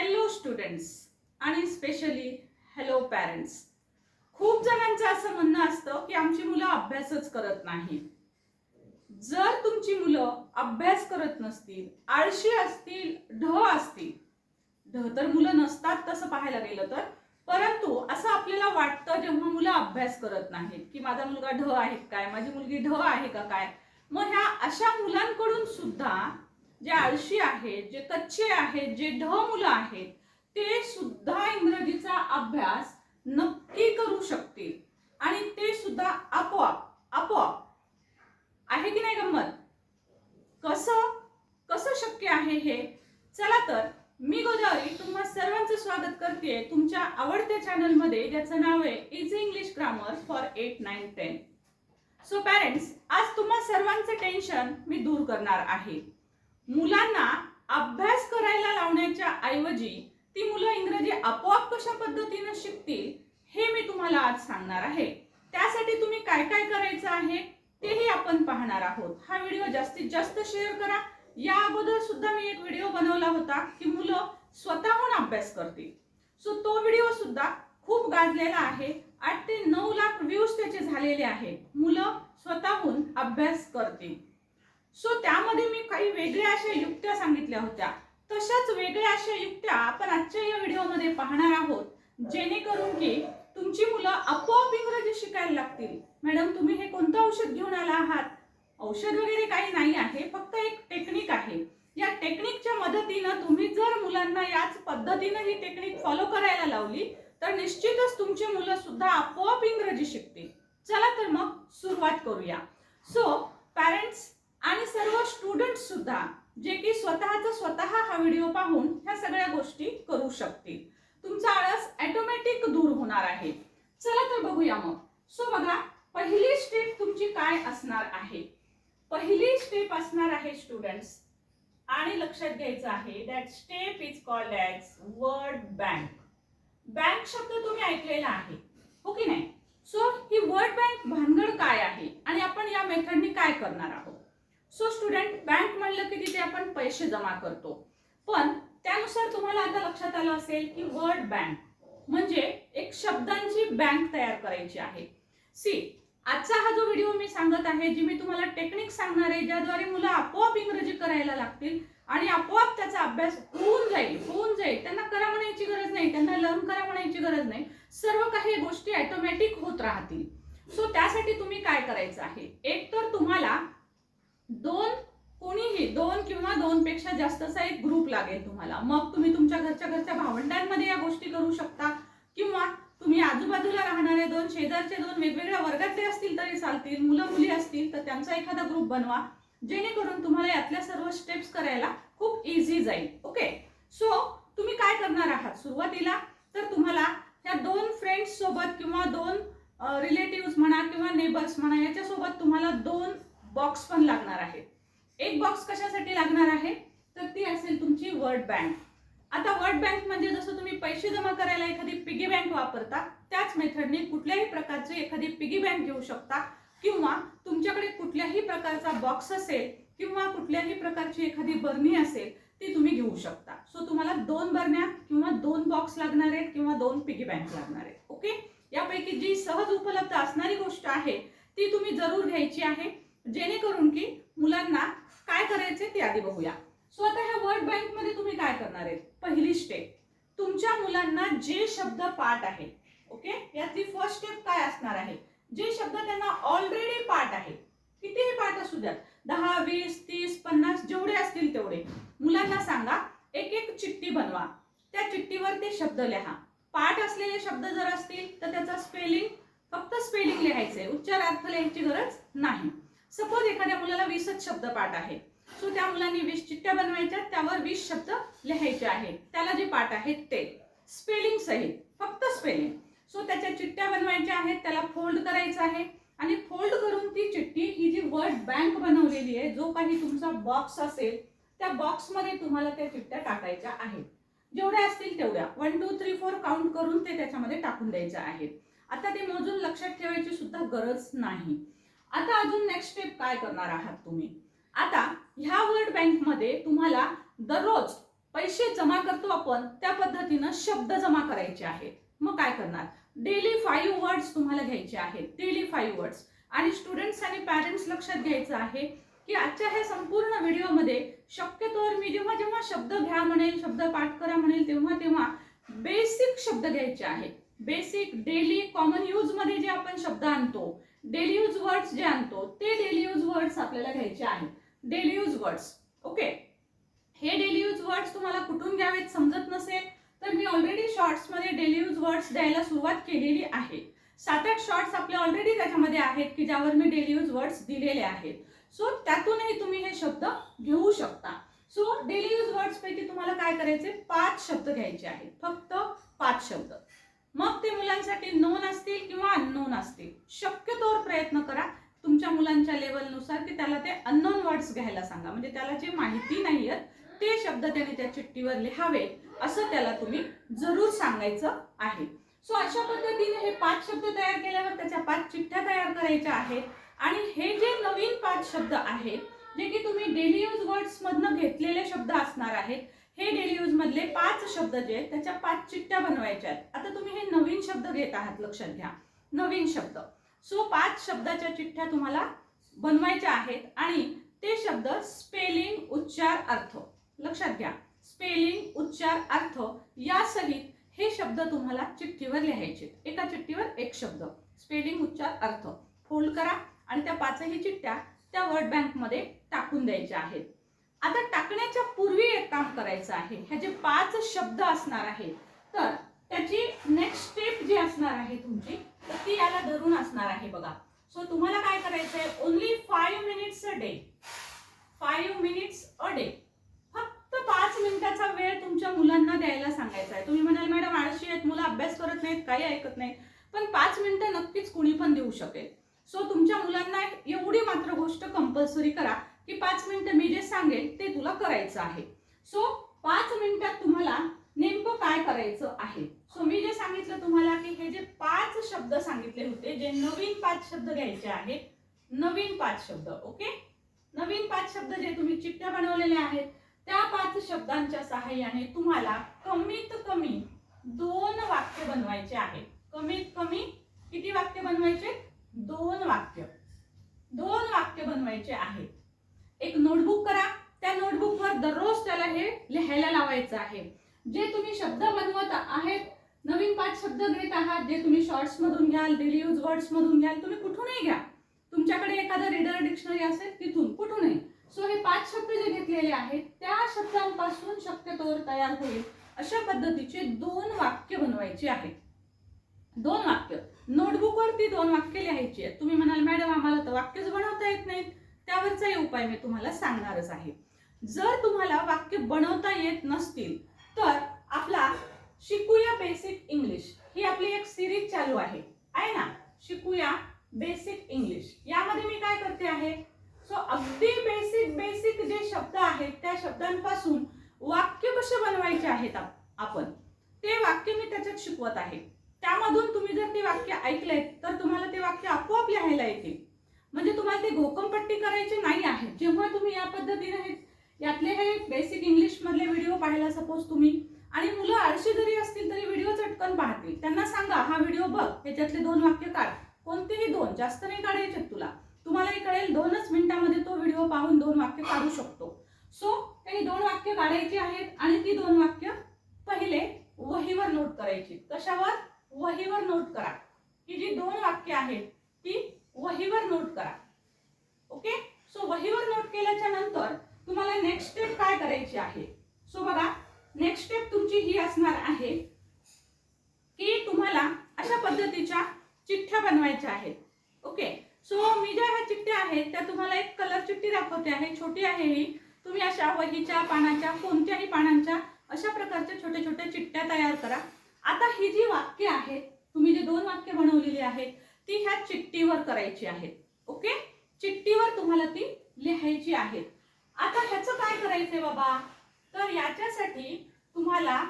Hello students आणि specially hello parents खूप जणांचं असं म्हणणं असतं की आमची मुलं अभ्यासच करत नाहीत जर तुमची मुलं अभ्यास करत नसतील आळशी असतील ढ असतील ढ तर मुलं नसतात तसं पाहायला गेलं तर. परंतु असं आपल्याला वाटतं जेव्हा मुलं अभ्यास करत नाहीत की माझा मुलगा ढ आहे काय माझी मुलगी ढ आहे का काय? मग ह्या अशा मुलांकडून सुद्धा जे आळशी आहेत जे कच्चे आहेत जे ढ मुलं आहेत ते सुद्धा इंग्रजीचा अभ्यास नक्की करू शकतील. आणि ते सुद्धा आपोआप आपोआप. आहे की नाही गंमत? कसं कसं शक्य आहे हे? चला तर मी गोदावरी तुम्हा सर्वांचं स्वागत करते तुमच्या आवडत्या चॅनलमध्ये ज्याचं नाव आहे easy English grammar for eight nine ten so parents आज तुम्हा सर्वांचं टेन्शन मी दूर करणार आहे. मुलांना अभ्यास करायला लावण्याच्या ऐवजी ती मुलं इंग्रजी आपोआप कशा पद्धतीनं शिकतील हे मी तुम्हाला आज सांगणार आहे. त्यासाठी तुम्ही काय काय करायचं आहे तेही आपण पाहणार आहोत. हा व्हिडिओ जास्तीत जास्त शेअर करा. या अगोदर सुद्धा मी एक व्हिडिओ बनवला होता की मुलं स्वतःहून अभ्यास करतील. सो तो व्हिडिओ सुद्धा खूप गाजलेला आहे. आठ ते नऊ लाख व्ह्यूज त्याचे झालेले आहेत. मुलं स्वतःहून अभ्यास करतील. सो त्यामध्ये मी काही वेगळ्या अशा युक्त्या सांगितल्या होत्या. तशाच वेगळ्या अशा युक्त्या आपण आजच्या या व्हिडिओमध्ये पाहणार आहोत. जेणेकरून की तुमची मुलं आपोआप इंग्रजी शिकायला लागतील. मॅडम तुम्ही हे कोणतं औषध घेऊन आला आहात? औषध वगैरे काही नाही आहे फक्त एक टेक्निक आहे. या टेक्निकच्या मदतीनं तुम्ही जर मुलांना याच पद्धतीनं ही टेक्निक फॉलो करायला लावली तर निश्चितच तुमची मुलं सुद्धा आपोआप इंग्रजी शिकतील. चला तर मग सुरुवात करूया. सो पॅरेंट्स आणि सर्व स्टुडंट सुद्धा जे की स्वतःचा स्वतः हा व्हिडिओ पाहून ह्या सगळ्या गोष्टी करू शकतील. तुमचा आळस ऍटोमॅटिक दूर होणार आहे. चला तर बघूया मग. सो बघा पहिली स्टेप तुमची काय असणार आहे? पहिली स्टेप असणार आहे स्टुडंट्स आणि लक्षात घ्यायचं आहे that step is called as word bank bank शब्द तुम्ही ऐकलेला आहे. हो की नाही? सो ही वर्ड बँक भानगड काय आहे? आणि आपण या मेथडनी काय करणार आहोत? सो स्टुडंट बँक म्हणलं की तिथे आपण पैसे जमा करतो. पण त्यानुसार तुम्हाला आता लक्षात आलं असेल की वर्ड बँक म्हणजे एक शब्दांची बँक तयार करायची आहे. सी आजचा हा जो व्हिडिओ मी सांगत आहे जी मी तुम्हाला टेक्निक सांगणार आहे ज्याद्वारे मुलं आपोआप इंग्रजी करायला लागतील आणि आपोआप त्याचा अभ्यास होऊन जाईल होऊन जाईल. त्यांना करा म्हणायची गरज नाही त्यांना लर्न करा म्हणायची गरज नाही. सर्व काही गोष्टी ऑटोमॅटिक होत राहतील. सो त्यासाठी तुम्ही काय करायचं आहे? एक तर तुम्हाला दोन कोणीही दोन किंवा पेक्षा जास्तचा एक ग्रुप लागेल तुम्हाला. मग तुम्ही तुमच्या घरच्या घरच्या भावंडांमध्ये या गोष्टी करू शकता. किंवा तुम्ही आजूबाजूला राहणारे दोन शेजारचे दोन वेगवेगळ्या वर्गातले असतील तरी चालतील मुलं मुली असतील तर त्यांचा एखादा ग्रुप बनवा. जेणेकरून तुम्हाला यातल्या सर्व स्टेप्स करायला खूप इझी जाईल. ओके सो तुम्ही काय करणार आहात? सुरुवातीला तर तुम्हाला ह्या दोन फ्रेंड्स सोबत किंवा दोन रिलेटिव्ह म्हणा किंवा नेबर्स म्हणा याच्यासोबत तुम्हाला दोन बॉक्स पण लागणार आहेत. एक बॉक्स कशासाठी लागणार आहे? तर ती असेल तुमची वर्ड बँक आता वर्ड बँक म्हणजे जसं तुम्ही पैसे जमा करायला एखादी पिगी बँक वापरता त्याच मेथडने कुठल्याही प्रकारची एखादी पिगी बँक घेऊ शकता. किंवा तुमच्याकडे कुठल्याही प्रकारचा बॉक्स असेल किंवा कुठल्याही प्रकारची एखादी बरणी असेल ती तुम्ही घेऊ शकता. सो तुम्हाला दोन बरण्या किंवा दोन बॉक्स लागणार आहेत किंवा दोन पिगी बँक लागणार आहेत. ओके यापैकी जी सहज उपलब्ध असणारी गोष्ट आहे ती तुम्ही जरूर घ्यायची आहे. जेणेकरून की मुलांना काय करायचे ते आधी बघूया. सो आता ह्या वर्ड बँकमध्ये तुम्ही काय करणार आहे पहिली स्टेप तुमच्या मुलांना जे शब्द पाठ आहे ओके यातली फर्स्ट स्टेप काय असणार आहे? जे शब्द त्यांना ऑलरेडी पाठ आहे कितीही पाठ असू द्यात दहा वीस तीस पन्नास जेवढे असतील तेवढे मुलांना सांगा एक एक चिठ्ठी बनवा. त्या चिठ्ठीवर ते शब्द लिहा. पाठ असलेले शब्द जर असतील तर त्याचा स्पेलिंग फक्त स्पेलिंग लिहायचंय. उच्चार अर्थ लिहायची गरज नाही. सपोज एखाद्या मुलाला वीसच शब्द पाठ आहे सो त्या मुलांनी वीस चिठ्ठ्या बनवायच्या त्यावर वीस शब्द लिहायचे आहेत. त्याला जे पाठ आहेत ते. स्पेलिंग सहित फक्त स्पेलिंग. सो त्याच्या चिठ्ठ्या बनवायच्या आहेत त्याला फोल्ड करायचं आहे. आणि फोल्ड करून ती चिठ्ठी ही जी वर्ड बँक बनवलेली आहे जो काही तुमचा बॉक्स असेल त्या बॉक्समध्ये तुम्हाला त्या चिठ्ठ्या टाकायच्या आहेत. जेवढ्या असतील तेवढ्या. One two three four count करून ते त्याच्यामध्ये टाकून द्यायच्या आहेत. आता ते मोजून लक्षात ठेवायची सुद्धा गरज नाही. आता अजून नेक्स्ट स्टेप काय करणार आहात तुम्ही? आता ह्या वर्ड बँकमध्ये तुम्हाला दररोज पैसे जमा करतो आपण त्या पद्धतीनं शब्द जमा करायचे आहेत. मग काय करणार? डेली फाईव्ह वर्ड्स तुम्हाला घ्यायचे आहेत. डेली फाईव्ह वर्ड्स आणि स्टुडंट्स आणि पॅरेंट्स लक्षात घ्यायचं आहे की आजच्या ह्या संपूर्ण व्हिडिओमध्ये शक्यतोवर मी जेव्हा जेव्हा शब्द घ्या म्हणेल शब्द पाठ करा म्हणेल तेव्हा तेव्हा बेसिक शब्द घ्यायचे आहेत. बेसिक डेली कॉमन यूजमध्ये जे आपण शब्द आणतो डेली यूज वर्ड्स जे आणतो ते डेली यूज वर्ड्स आपल्याला घ्यायचे आहेत. Daily use words. ओके? हे डेली यूज वर्ड्स तुम्हाला कुठून घ्यावेत समजत नसेल तर मी ऑलरेडी शॉर्ट्समध्ये डेली यूज वर्ड्स द्यायला सुरुवात केलेली आहे. सात आठ शॉर्ट्स आपले ऑलरेडी त्याच्यामध्ये आहेत की ज्यावर मी डेली यूज वर्ड्स दिलेले आहेत. सो त्यातूनही तुम्ही हे शब्द घेऊ शकता. सो डेली यूज वर्ड्स पैकी तुम्हाला काय करायचे? पाच शब्द घ्यायचे आहेत. फक्त पाच शब्द. मग ते मुलांसाठी नोन असतील किंवा अननोन असतील शक्यतोवर प्रयत्न करा. तुमच्या मुलांच्या लेवलनुसार की त्याला ते अननोन वर्ड्स घ्यायला सांगा. म्हणजे त्याला जे माहिती नाही आहेत ते शब्द त्याने त्या चिठ्ठीवर लिहावे असं त्याला तुम्ही जरूर सांगायचं आहे. सो अशा पद्धतीने हे पाच शब्द तयार केल्यावर त्याच्या पाच चिठ्ठ्या तयार करायच्या आहेत. आणि हे जे नवीन पाच शब्द आहेत जे की तुम्ही डेली यूज वर्ड्समधनं घेतलेले शब्द असणार आहेत हे डेली यूजमधले पाच शब्द जे आहेत त्याच्या पाच चिठ्ठ्या बनवायच्या आहेत. आता तुम्ही हे नवीन शब्द घेत आहात लक्षात घ्या. नवीन शब्द. सो पाच शब्दाच्या चिठ्ठ्या तुम्हाला बनवायच्या आहेत आणि ते शब्द स्पेलिंग उच्चार अर्थ. लक्षात घ्या. स्पेलिंग उच्चार अर्थ यासहित हे शब्द तुम्हाला चिठ्ठीवर लिहायचे. एका चिठ्ठीवर एक शब्द. स्पेलिंग उच्चार अर्थ. फोल्ड करा आणि त्या पाचही चिठ्ठ्या त्या वर्ड बँकमध्ये टाकून द्यायच्या आहेत. आता टाकण्याच्या पूर्वी एक काम करायचं आहे. ह्या जे पाच शब्द असणार आहेत तर त्याची नेक्स्ट स्टेप जी असणार आहे तुमची तर ती याला धरून असणार आहे बघा. सो तुम्हाला काय करायचं आहे only five minutes a day five minutes a day फक्त पाच मिनिटाचा वेळ तुमच्या मुलांना द्यायला सांगायचा आहे तुम्ही म्हणाल मॅडम आळशी आहेत मुलं अभ्यास करत नाहीत काही ऐकत नाहीत. पण पाच मिनिटं नक्कीच कुणी पण देऊ शकेल. सो तुमच्या मुलांना एवढी मात्र गोष्ट कंपल्सरी करा की पाच मिनिटं मी जे सांगेल ते तुला करायचं आहे. सो पाच मिनिटात तुम्हाला नेमकं काय करायचं आहे? तुम्हाला की हे जे पाच शब्द सांगितले होते जे नवीन पाच शब्द घ्यायचे आहेत नवीन पाच शब्द ओके? नवीन पाच शब्द जे तुम्ही चिठ्ठ्या बनवलेल्या आहेत त्या पाच शब्दांच्या सहाय्याने तुम्हाला कमीत कमी दोन वाक्य बनवायचे आहेत. कमीत कमी किती वाक्य बनवायचे? दोन वाक्य. दोन वाक्य बनवायचे आहेत. एक नोटबुक करा. त्या नोटबुकवर दररोज त्याला हे लिहायला लावायचं आहे. जे तुम्ही शब्द बनवत आहेत नवीन पाच शब्द घेत आहात जे तुम्ही शॉर्ट्स मधून घ्याल डेली यूज वर्ड्स मधून घ्याल तुम्ही कुठूनही घ्या. तुमच्याकडे एखादं रीडर डिक्शनरी असेल तिथून कुठूनही. सो हे पाच शब्द जे घेतलेले आहेत त्या शब्दांपासून शक्यतोवर तयार होईल अशा पद्धतीचे दोन वाक्य बनवायचे आहेत. दोन वाक्य. नोटबुकवरती दोन वाक्य लिहायची आहेत. तुम्ही म्हणाल मॅडम आम्हाला तर वाक्यच बनवता येत नाहीत. त्यावरचाही उपाय मी तुम्हाला सांगणारच आहे. जर तुम्हाला वाक्य बनवता येत नसतील तर आपला शिकूया बेसिक इंग्लिश ही आपली एक सिरीज चालू आहे. आहे ना? शिकूया बेसिक इंग्लिश यामध्ये मी काय करते आहे? सो अगदी बेसिक बेसिक जे शब्द आहेत त्या शब्दांपासून वाक्य कसे बनवायचे आहेत आपण? ते वाक्य मी त्याच्यात शिकवत आहे. त्यामधून तुम्ही जर ते वाक्य ऐकलेत तर तुम्हाला ते वाक्य आपोआप लिहायला येतील. म्हणजे तुम्हाला ते घोकमपट्टी करायचे नाही आहे. जेव्हा तुम्ही या पद्धतीने हे यातले हे बेसिक इंग्लिश मधले व्हिडिओ पाहायला सपोज तुम्ही आणि मुलं आळशी जरी असतील तरी व्हिडिओ चटकन पाहतील. त्यांना सांगा हा व्हिडिओ बघ ह्याच्यातले दोन वाक्य काढ. कोणतेही दोन जास्त नाही काढायचे तुला. तुम्हालाही कळेल दोनच मिनिटामध्ये तो व्हिडिओ पाहून दोन वाक्य काढू शकतो. सो त्यांनी दोन वाक्य काढायची आहेत आणि ती दोन वाक्य पहिले वहीवर नोट करायची. कशावर? वहीवर नोट करा. ही जी दोन वाक्य आहेत ती वहीवर नोट करा. ओके सो वहीवर नोट केल्याच्यानंतर तुम्हाला नेक्स्ट स्टेप काय करायची आहे? सो बघा नेक्स्ट स्टेप तुमची ही असणार आहे की तुम्हाला अशा पद्धतीच्या चिठ्ठ्या बनवायच्या आहेत. ओके सो मी ज्या ह्या चिठ्ठ्या आहेत त्या तुम्हाला एक कलर चिठ्ठी दाखवते आहे. छोटी आहे ही. तुम्ही अशा वहीच्या पानाच्या कोणत्याही पानांच्या अशा प्रकारच्या छोट्या छोट्या चिठ्ठ्या तयार करा. आता ही जी वाक्य आहेत तुम्ही जे दोन वाक्य बनवलेली आहेत ती ह्या चिठ्ठीवर करायची आहेत. ओके चिठ्ठीवर तुम्हाला ती लिहायची आहेत. आता ह्याचं काय करायचंय बाबा? तर याच्यासाठी तुम्हाला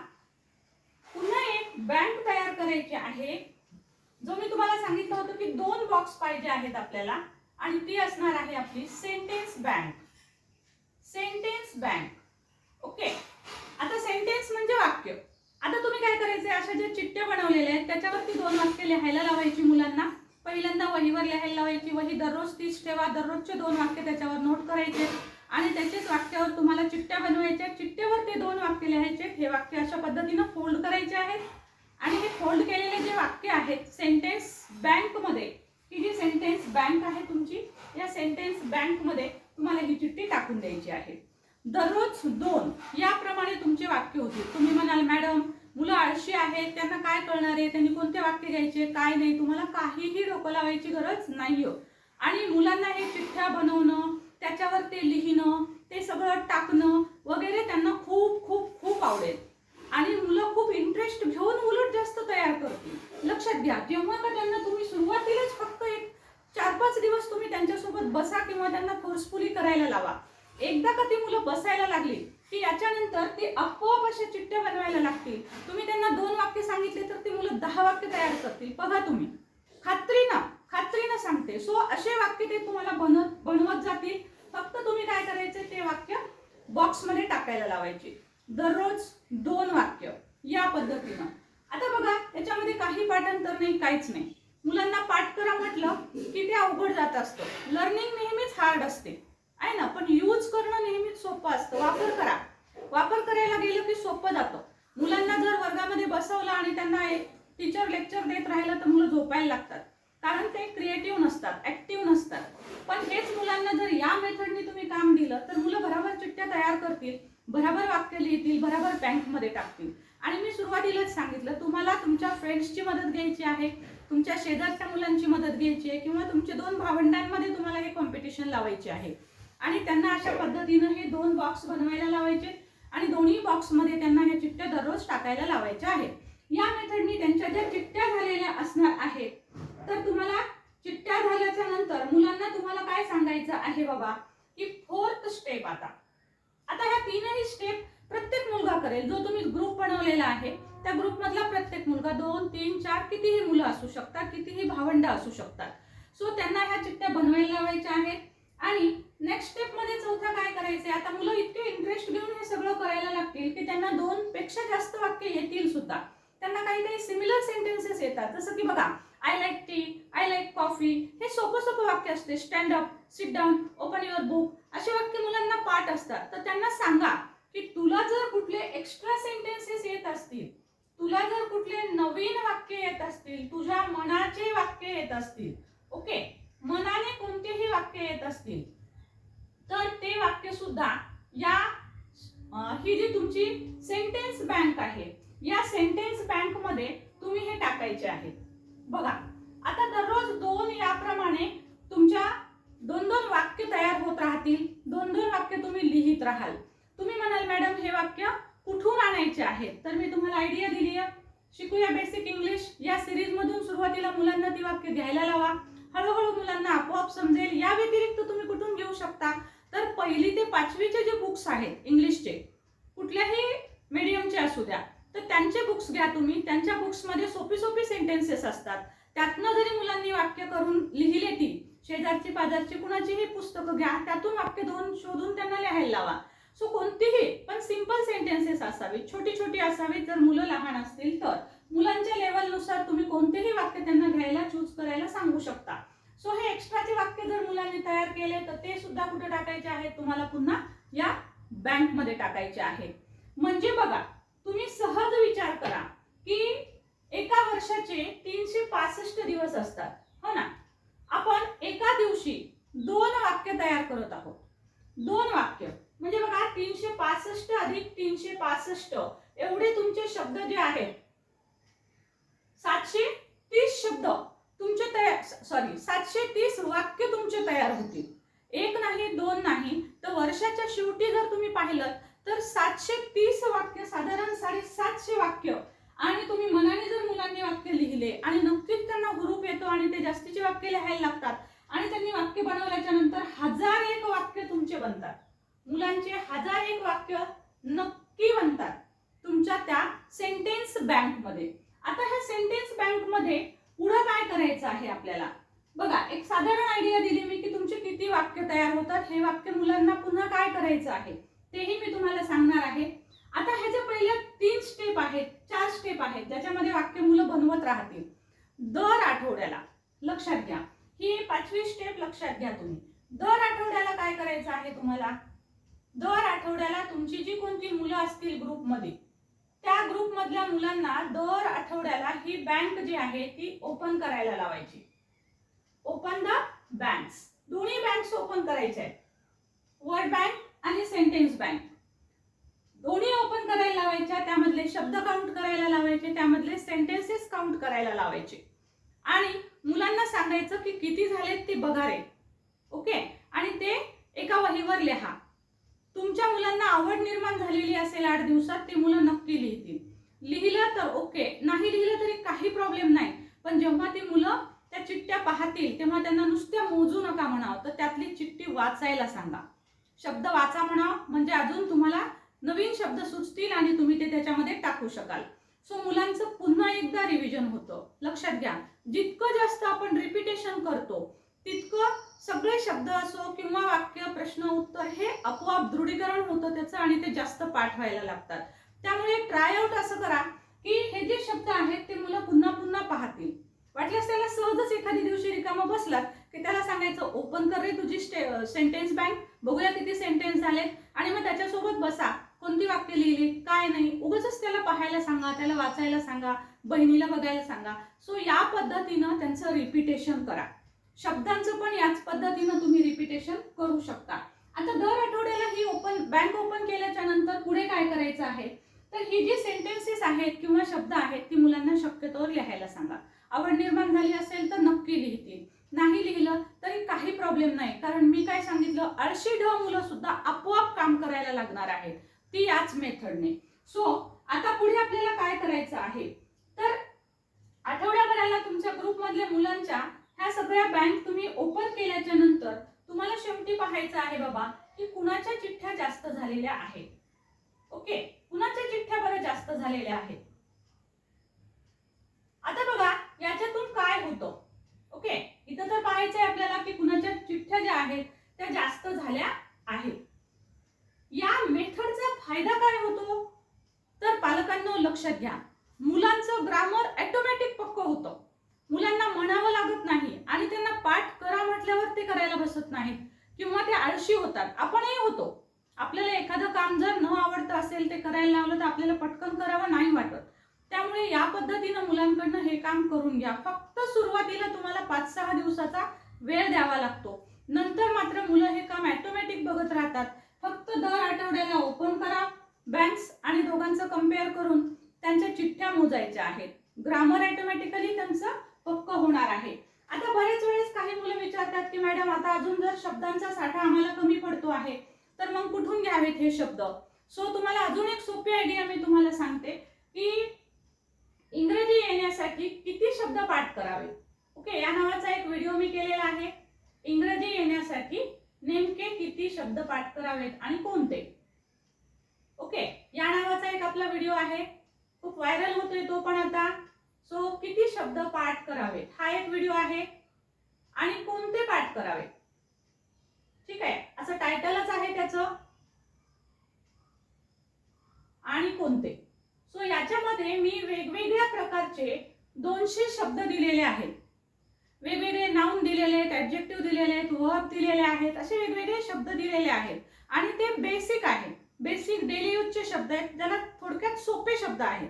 पुन्हा एक बँक तयार करायची आहे. जो मी तुम्हाला सांगितलं होतं की दोन बॉक्स पाहिजे आहेत आपल्याला आणि ती असणार आहे आपली sentence bank sentence bank okay आता सेंटेन्स म्हणजे वाक्य. आता तुम्ही काय करायचंय? अशा ज्या चिठ्ठ्या बनवलेल्या आहेत त्याच्यावरती दोन वाक्य लिहायला लावायची मुलांना. पहिल्यांदा वहीवर लिहायला लावायची. वही दररोज तीच ठेवा दररोजचे दोन वाक्य त्याच्यावर नोट आहेत. आणि हे फोल्ड केलेले जे वाक्य आहेत सेंटेन्स बँकमध्ये ही जी सेंटेन्स बँक आहे तुमची या सेंटेन्स बँकमध्ये तुम्हाला ही चिठ्ठी टाकून द्यायची आहे. दररोज दोन याप्रमाणे तुमचे वाक्य होतील. तुम्ही म्हणाल मॅडम मुलं आळशी आहेत त्यांना काय कळणार आहे? त्यांनी कोणते वाक्य घ्यायचे? काय नाही? तुम्हाला काहीही डोकं लावायची गरज नाही हो आणि मुलांना हे चिठ्ठ्या बनवणं त्याच्यावर ते लिहिणं ते सगळं टाकणं वगैरे त्यांना खूप खूप खूप आवडेल. आणि मुलं खूप इंटरेस्ट घेऊन उलट जास्त तयार करतील. लक्षात घ्या जेव्हा का त्यांना तुम्ही सुरुवातीलाच फक्त एक चार पाच दिवस तुम्ही त्यांच्यासोबत बसा किंवा त्यांना फोर्सफुली करायला लावा. एकदा का ती मुलं बसायला लागली की याच्यानंतर ती आपोआप अशा चिठ्ठ्या बनवायला लागतील. तुम्ही त्यांना दोन वाक्य सांगितले तर ती मुलं दहा वाक्य तयार करतील. बघा तुम्ही. खात्रीनं खात्रीनं सांगते. सो असे वाक्य ते तुम्हाला बनत बनवत जातील. फक्त तुम्ही काय करायचे ते वाक्य बॉक्समध्ये टाकायला लावायचे. दररोज दोन वाक्य या पद्धतीनं. आता बघा त्याच्यामध्ये काही पाठांतर नाही काहीच नाही. मुलांना पाठ करा म्हटलं की ते अवघड जात असतं. लर्निंग नेहमीच हार्ड असते. आहे ना? पण यूज करणं नेहमीच सोपं असतं. वापर करा. वापर करायला गेलं की सोपं जातं. मुलांना जर वर्गामध्ये बसवलं आणि त्यांना एक टीचर लेक्चर देत राहिलं तर मुलं झोपायला लागतात. कारण ते क्रिएटिव्ह नसतात ऍक्टिव्ह नसतात. पण हेच मुलांना जर या मेथडने तुम्ही काम दिलं तर मुलं बराबर चिठ्ठ्या तयार करतील बरोबर वाक्य लिहितील बराबर बँकमध्ये टाकतील. आणि मी सुरुवातीलाच सांगितलं तुम्हाला तुमच्या फ्रेंड्सची मदत घ्यायची आहे तुमच्या शेजारच्या मुलांची मदत घ्यायची आहे किंवा तुमच्या दोन भावंडांमध्ये तुम्हाला हे कॉम्पिटिशन लावायचे आहे. आणि त्यांना अशा पद्धतीनं हे दोन बॉक्स बनवायला लावायचे आणि दोन्ही बॉक्समध्ये त्यांना ह्या चिठ्ठ्या दररोज टाकायला लावायच्या आहेत या मेथडनी त्यांच्या ज्या चिठ्ठ्या झालेल्या असणार आहेत तर तुम्हाला चिठ्ठ्या झाल्याच्यानंतर मुलांना तुम्हाला काय सांगायचं आहे बाबा? की फोर्थ स्टेप आता. आता ह्या तीनही स्टेप प्रत्येक मुलगा करेल. जो तुम्ही ग्रुप बनवलेला आहे त्या ग्रुपमधला प्रत्येक मुलगा दोन तीन चार कितीही मुलं असू शकतात कितीही भावंड असू शकतात. सो त्यांना ह्या चिठ्ठ्या बनवायला लावायच्या आहेत. आणि नेक्स्ट स्टेपमध्ये चौथा काय करायचंय आता मुलं इतके इंटरेस्ट घेऊन हे सगळं करायला लागतील की त्यांना दोन पेक्षा जास्त वाक्य येतील सुद्धा. त्यांना काही काही सिमिलर सेंटेन्सेस येतात. जसं की बघा I like tea I like coffee हे सोपं सोपं वाक्य असते. Stand up sit down open your book असे वाक्य मुलांना पाठ असतात. तर त्यांना सांगा की तुला जर कुठले एक्स्ट्रा सेंटेन्सेस येत असतील तुला जर कुठले नवीन वाक्य येत असतील तुझ्या मनाचे वाक्य येत असतील ओके मनाने कोणतेही वाक्य येत असतील तर ते वाक्य सुद्धा या ही जी तुमची सेंटेन्स बँक आहे या सेंटेन्स बँकमध्ये तुम्ही हे टाकायचे आहे बघा आता दररोज दोन याप्रमाणे तुमच्या दोन दोन वाक्य तयार होत राहतील दोन दोन वाक्य तुम्ही लिहित राहाल. तुम्ही म्हणाल मॅडम हे वाक्य कुठून आणायचे आहे? तर मी तुम्हाला आयडिया दिली आहे शिकूया बेसिक इंग्लिश या सिरीजमधून सुरुवातीला मुलांना ती वाक्य घ्यायला लावा. हळूहळू मुलांना आपोआप समजेल. या व्यतिरिक्त तुम्ही कुठून घेऊ शकता? तर पहिली ते पाचवीचे जे बुक्स आहेत इंग्लिशचे कुठल्याही मीडियमचे असू द्या तर त्यांचे बुक्स घ्या तुम्ही. त्यांच्या बुक्समध्ये सोपी सोपी सेंटेन्सेस असतात. त्यातनं जरी मुलांनी वाक्य करून लिहिले ती शेजारची पाजारची कुणाचीही पुस्तकं घ्या त्यातून वाक्य दोन शोधून त्यांना लिहायला लावा. सो कोणतीही पण सिंपल सेंटेन्सेस असावीत. छोटी छोटी असावीत. जर मुलं लहान असतील तर. मुलांच्या लेवलनुसार तुम्ही कोणतेही वाक्य त्यांना घ्यायला चूज करायला सांगू शकता. सो हे एक्स्ट्राचे वाक्य जर मुलांनी तयार केले तर ते सुद्धा कुठे टाकायचे आहेत? तुम्हाला पुन्हा या बँकमध्ये टाकायचे आहे म्हणजे बघा तुम्ही सहज विचार करा की एका वर्षाचे तीनशे पासष्ट दिवस असतात. हो ना? आपण एका दिवशी दोन वाक्य तयार करत आहोत. दोन वाक्य. म्हणजे बघा तीनशे पासष्ट अधिक तीनशे पासष्ट एवढे तुमचे शब्द जे आहेत सातशे तीस शब्द तुमचे तयार सॉरी सातशे तीस वाक्य तुमचे तयार होतील. एक नाही दोन नाही तर वर्षाच्या शेवटी जर तुम्ही पाहिलं तर सातशे तीस वाक्य साधारण साडेसातशे वाक्य. आणि तुम्ही मनाने जर मुलांनी वाक्य लिहिले आणि नक्कीच त्यांना हुरूप येतो आणि ते जास्तीचे वाक्य लिहायला लागतात आणि त्यांनी वाक्य बनवल्याच्या नंतर हजार एक वाक्य तुमचे बनतात मुलांचे हजार एक वाक्य नक्की बनतात तुमच्या त्या सेंटेन्स बँकमध्ये आता ह्या सेंटेन्स बँकमध्ये पुढं काय करायचं आहे आपल्याला बघा एक साधारण आयडिया दिली मी की तुमचे किती असतात हे वाक्य मुलांना पुन्हा काय करायचं आहे? तेही मी तुम्हाला सांगणार आहे. आता ह्याच्या पहिल्या तीन स्टेप आहेत चार स्टेप आहेत ज्याच्यामध्ये वाक्य मुलं बनवत राहतील. दर आठवड्याला लक्षात घ्या. ही पाचवी स्टेप लक्षात घ्या तुम्ही. दर आठवड्याला काय करायचं आहे तुम्हाला? दर आठवड्याला तुमची जी कोणती मुलं असतील ग्रुपमध्ये त्या ग्रुप मधल्या मुलांना दर आठवड्याला ही बँक जी आहे ती ओपन करायला लावायची. ओपन द बँक्स दोन्ही बँक्स ओपन करायच्या आहेत. वर्ड बँक आणि सेंटेन्स बँक दोन्ही ओपन करायला लावायच्या त्यामधले शब्द काउंट करायला लावायचे त्यामधले सेंटेन्सेस काउंट करायला लावायचे. आणि मुलांना सांगायचं की किती झालेत ते बघा रे ओके? आणि ते एका वहीवर लिहा. तुमच्या मुलांना आवड निर्माण झालेली असेल आठ दिवसात ते मुलं नक्की लिहितील. लिहिलं तर ओके नाही लिहिलं तरी काही प्रॉब्लेम नाही. पण जेव्हा ती मुलं त्या चिठ्ठ्या पाहतील तेव्हा त्यांना नुसत्या मोजू नका म्हणावं. तर त्यातली चिठ्ठी वाचायला सांगा. शब्द वाचा म्हणा म्हणजे अजून तुम्हाला नवीन शब्द सुचतील आणि तुम्ही ते त्याच्यामध्ये टाकू शकाल. सो मुलांचं पुन्हा एकदा रिव्हिजन होतं. लक्षात घ्या जितकं जास्त आपण रिपिटेशन करतो तितकं सगळे शब्द असो किंवा वाक्य प्रश्न उत्तर हे आपोआप दृढीकरण होतं त्याचं आणि ते जास्त पाठ व्हायला लागतात. त्यामुळे ट्राय आउट असं करा की हे जे शब्द आहेत ते मुलं पुन्हा पुन्हा पाहतील. वाटल्यास त्याला सहजच एखाद्या दिवशी रिकामा बसलात की त्याला सांगायचं ओपन कर रे तुझी सेंटेन्स बँक बघूया किती सेंटेन्स झालेत. आणि मग त्याच्यासोबत बसा. कोणती वाक्य लिहिली? काय नाही. उगाच त्याला पाहायला सांगा त्याला वाचायला सांगा बहिणीला बघायला सांगा. सो या पद्धतीनं त्यांचं रिपिटेशन करा. शब्दांचं पण याच पद्धतीनं तुम्ही रिपिटेशन करू शकता. आता दर आठवड्याला ही ओपन बँक ओपन केल्याच्यानंतर पुढे काय करायचं आहे? तर ही जी सेंटेन्सेस आहेत किंवा शब्द आहेत ती मुलांना शक्यतोवर लिहायला सांगा. आवड निर्माण झाली असेल तर नक्की लिहितील. नाही लिहिलं तरी काही प्रॉब्लेम नाही. कारण मी काय सांगितलं? आळशी ढ मुलं सुद्धा आपोआप काम करायला लागणार आहेत. ती याच मेथडने सो आता पुढे आपल्याला काय करायचं आहे? तर आठवड्याभराला तुमच्या ग्रुपमधल्या मुलांच्या ह्या सगळ्या बँक तुम्ही ओपन केल्याच्यानंतर तुम्हाला शेवटी पाहायचं आहे बाबा की कुणाच्या चिठ्ठ्या जास्त झालेल्या आहेत? ओके कुणाच्या चिठ्ठ्या बरं जास्त झालेल्या आहेत? आता बघा याच्यातून काय होतं? ओके? इथं तर पाहायचंय आपल्याला की कुणाच्या चिठ्ठ्या ज्या आहेत त्या जास्त झाल्या आहेत. या मेथडचा फायदा काय होतो? तर पालकांना लक्षात घ्या. मुलांचं ग्रामर ऑटोमॅटिक पक्क होतं. मुलांना म्हणावं लागत नाही आणि त्यांना पाठ करा म्हटल्यावर ते करायला बसत नाहीत. किंवा ते आळशी होतात. आपणही होतो. आपल्याला एखादं काम जर न आवडतं असेल ते करायला लावलं तर आपल्याला पटकन करावं नाही वाटत. त्यामुळे या पद्धतीनं मुलांकडनं हे काम करून घ्या. फक्त सुरुवातीला तुम्हाला पाच सहा दिवसाचा वेळ द्यावा लागतो. नंतर मात्र मुलं हे काम ॲटोमॅटिक बघत राहतात. फक्त दर आठवड्याला ओपन करा. बँक्स आणि दोघांचं कंपेअर करून त्यांच्या चिठ्ठ्या मोजायच्या आहेत. ग्रामर ॲटोमॅटिकली त्यांचं पक्क होणार आहे. आता बरेच वेळेस काही मुलं विचारतात की मॅडम आता अजून जर शब्दांचा साठा आम्हाला कमी पडतो आहे तर मग कुठून घ्यावेत हे शब्द? सो तुम्हाला अजून एक सोपी आयडिया मी तुम्हाला सांगते की इंग्रजी येण्यासाठी किती शब्द पाठ करावे? ओके या नावाचा एक व्हिडिओ मी केलेला आहे. इंग्रजी येण्यासाठी नेमके किती शब्द पाठ करावेत आणि कोणते? ओके या नावाचा एक आपला व्हिडिओ आहे. खूप व्हायरल होतोय तो पण आता. सो किती शब्द पाठ करावेत? हा एक व्हिडिओ आहे. आणि कोणते पाठ करावे ठीक आहे असं टायटलच आहे त्याचं. आणि कोणते? सो याच्यामध्ये मी वेगवेगळ्या प्रकारचे दोनशे शब्द दिलेले आहेत. वेगवेगळे नाऊन दिलेले आहेत ऍब्जेक्टिव्ह दिलेले आहेत वर्ब दिलेले आहेत असे वेगवेगळे शब्द दिलेले आहेत. आणि ते बेसिक आहेत. बेसिक डेली यूजचे शब्द आहेत ज्याला थोडक्यात सोपे शब्द आहेत.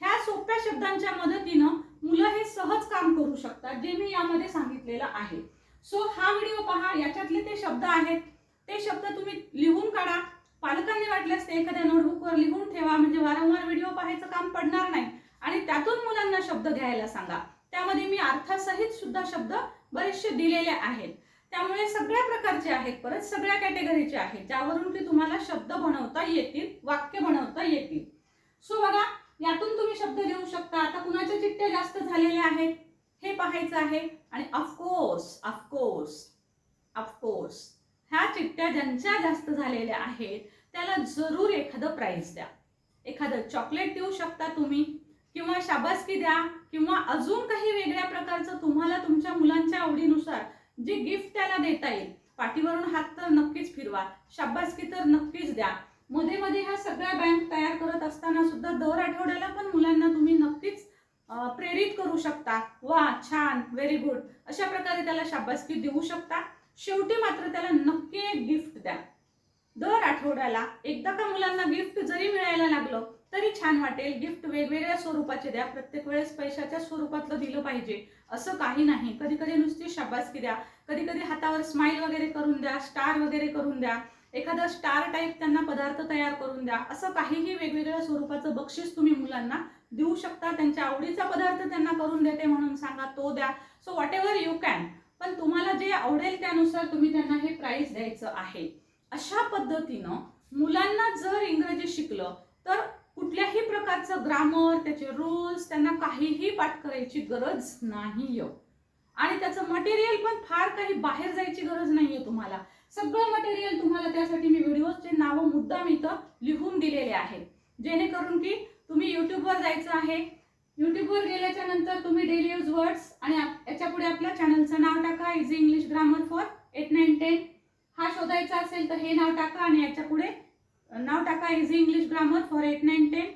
ह्या सोप्या शब्दांच्या मदतीनं मुलं हे सहज काम करू शकतात जे मी यामध्ये सांगितलेलं आहे. सो हा व्हिडिओ पहा याच्यातले ते शब्द आहेत. ते शब्द तुम्ही लिहून काढा. पालकांनी वाटल्यास ते एखाद्या नोटबुकवर लिहून ठेवा म्हणजे वारंवार व्हिडिओ पाहायचं काम पडणार नाही. आणि त्यातून मुलांना शब्द घ्यायला सांगा. त्यामध्ये मी अर्थासहित सुद्धा शब्द बरेचसे दिलेले आहेत. त्यामुळे सगळ्या प्रकारचे आहेत परत सगळ्या कॅटेगरीचे आहेत ज्यावरून की तुम्हाला शब्द बनवता येतील वाक्य बनवता येतील. सो बघा यातून तुम्ही शब्द लिहू शकता. आता कुणाच्या चिठ्ठ्या जास्त झालेल्या आहेत? हे पाहायचं आहे. आणि ऑफकोर्स ऑफ ह्या ज्यांच्या जास्त झालेल्या आहेत त्याला जरूर एखादं प्राईज द्या. एखादं चॉकलेट देऊ शकता तुम्ही किंवा शाबासकी द्या किंवा अजून काही वेगळ्या प्रकारचं तुम्हाला तुमच्या मुलांच्या आवडीनुसार जे गिफ्ट त्याला देता येईल पाठीवरून हात तर नक्कीच फिरवा शाबासकी तर नक्कीच द्या. मध्ये मध्ये ह्या सगळ्या बँक तयार करत असताना सुद्धा दर आठवड्याला पण मुलांना तुम्ही नक्कीच प्रेरित करू शकता. वा छान व्हेरी गुड अशा प्रकारे त्याला शाबासकी देऊ शकता. शेवटी मात्र त्याला नक्की एक गिफ्ट द्या. दर आठवड्याला एकदा का मुलांना गिफ्ट जरी मिळायला लागलं तरी छान वाटेल गिफ्ट वेगवेगळ्या स्वरूपाचे द्या. प्रत्येक वेळेस पैशाच्या स्वरूपातलं दिलं पाहिजे. असं काही नाही. कधी कधी नुसती शाबासकी द्या. कधी कधी हातावर स्माइल वगैरे करून द्या स्टार वगैरे करून द्या. एखादा स्टार टाईप त्यांना पदार्थ तयार करून द्या. असं काहीही वेगवेगळ्या स्वरूपाचं बक्षीस तुम्ही मुलांना देऊ शकता. त्यांच्या आवडीचा पदार्थ त्यांना करून देते म्हणून सांगा तो द्या. So whatever you can पण तुम्हाला जे आवडेल त्यानुसार तुम्ही त्यांना हे प्राईज द्यायचं आहे. अशा पद्धतीनं मुलांना जर इंग्रजी शिकलं तर कुठल्याही प्रकारचं ग्रामर त्याचे रूल्स त्यांना काहीही पाठ करायची गरज नाहीये. आणि त्याचं मटेरियल पण फार काही बाहेर जायची गरज नाहीये तुम्हाला. सगळं मटेरियल तुम्हाला त्यासाठी मी व्हिडिओचे नावं मुद्दाम इथं लिहून दिलेले आहे. जेणेकरून की तुम्ही यूट्यूबवर जायचं आहे. यूट्यूबवर गेल्याच्यानंतर तुम्ही डेली यूज वर्ड्स आणि पुढे आपल्या चॅनलचं नाव टाका. Easy English grammar for eight nine ten हा शोधायचा असेल तर हे नाव टाका आणि याच्यापुढे नाव टाका easy English grammar for eight nine ten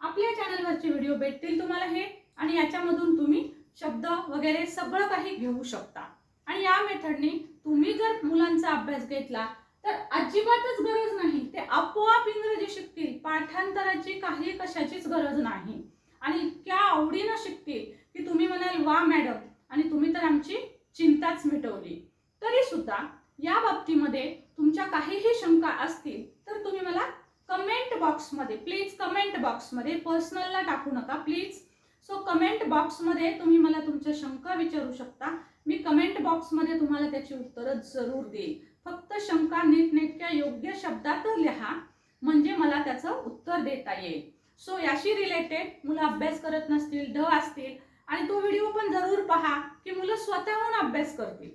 आपल्या चॅनलवरचे व्हिडिओ भेटतील तुम्हाला हे आणि याच्यामधून तुम्ही शब्द वगैरे सगळं काही घेऊ शकता. आणि या मेथडने तुम्ही जर मुलांचा अभ्यास घेतला तर अजिबातच गरज नाही. ते आपोआप इंग्रजी शिकतील. पाठांतराची काही कशाचीच गरज नाही. आणि इतक्या आवडीनं शिकतील की तुम्ही म्हणाल वा मॅडम आणि तुम्ही तर आमची चिंताच मिटवली. तरी सुद्धा या बाबतीमध्ये तुमच्या काहीही शंका असतील तर तुम्ही मला कमेंट बॉक्समध्ये प्लीज कमेंट बॉक्समध्ये पर्सनलला टाकू नका प्लीज सो कमेंट बॉक्समध्ये तुम्ही मला तुमच्या शंका विचारू शकता. मी कमेंट बॉक्समध्ये तुम्हाला त्याची उत्तरं जरूर देईल फक्त शंका नीटनेटक्या योग्य शब्दात लिहा म्हणजे मला त्याचं उत्तर देता येईल. सो याशी रिलेटेड मुलं अभ्यास करत नसतील ढ असतील आणि तो व्हिडिओ पण जरूर पहा की मुलं स्वतःहून अभ्यास करतील.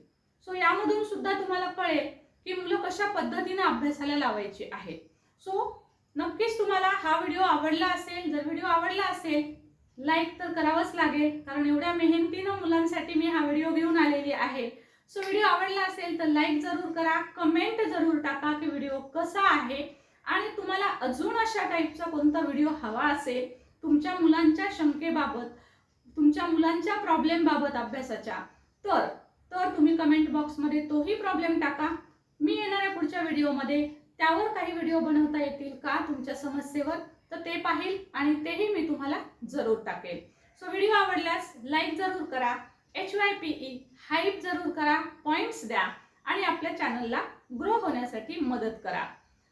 सो यामधून सुद्धा तुम्हाला कळेल की मुलं कशा पद्धतीने अभ्यासाला लावायची आहे सो नक्कीच तुम्हाला हा व्हिडिओ आवडला असेल जर व्हिडिओ आवडला असेल लाईक तर करावंच लागेल कारण एवढ्या मेहनतीनं मुलांसाठी मी हा व्हिडिओ घेऊन आलेली आहे. सो व्हिडिओ आवडला असेल तर लाईक जरूर करा कमेंट जरूर टाका की व्हिडिओ कसा आहे. आणि तुम्हाला अजून अशा टाईपचा कोणता व्हिडिओ हवा असेल तुमच्या मुलांच्या शंकेबाबत तुमच्या मुलांच्या प्रॉब्लेम बाबत अभ्यासाच्या. तर तर तुम्ही कमेंट बॉक्समध्ये तोही प्रॉब्लेम टाका. मी येणाऱ्या पुढच्या व्हिडिओमध्ये त्यावर काही व्हिडिओ बनवता येतील का तुमच्या समस्येवर तर ते पाहिल आणि तेही मी तुम्हाला जरूर टाकेल. सो व्हिडिओ आवडल्यास लाईक जरूर करा. H Y P E hype जरूर करा. पॉइंट्स द्या आणि आपल्या चॅनलला ग्रो होण्यासाठी मदत करा.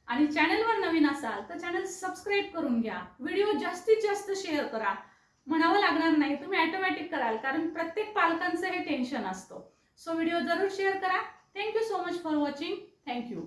आणि चॅनलवर नवीन असाल तर चॅनल सबस्क्राईब करून घ्या. व्हिडिओ जास्तीत जास्त शेअर करा. म्हणावं लागणार नाही तुम्ही ऑटोमॅटिक कराल कारण प्रत्येक पालकांचं हे टेन्शन असतं. सो व्हिडिओ जरूर शेअर करा. Thank you so much for watching thank you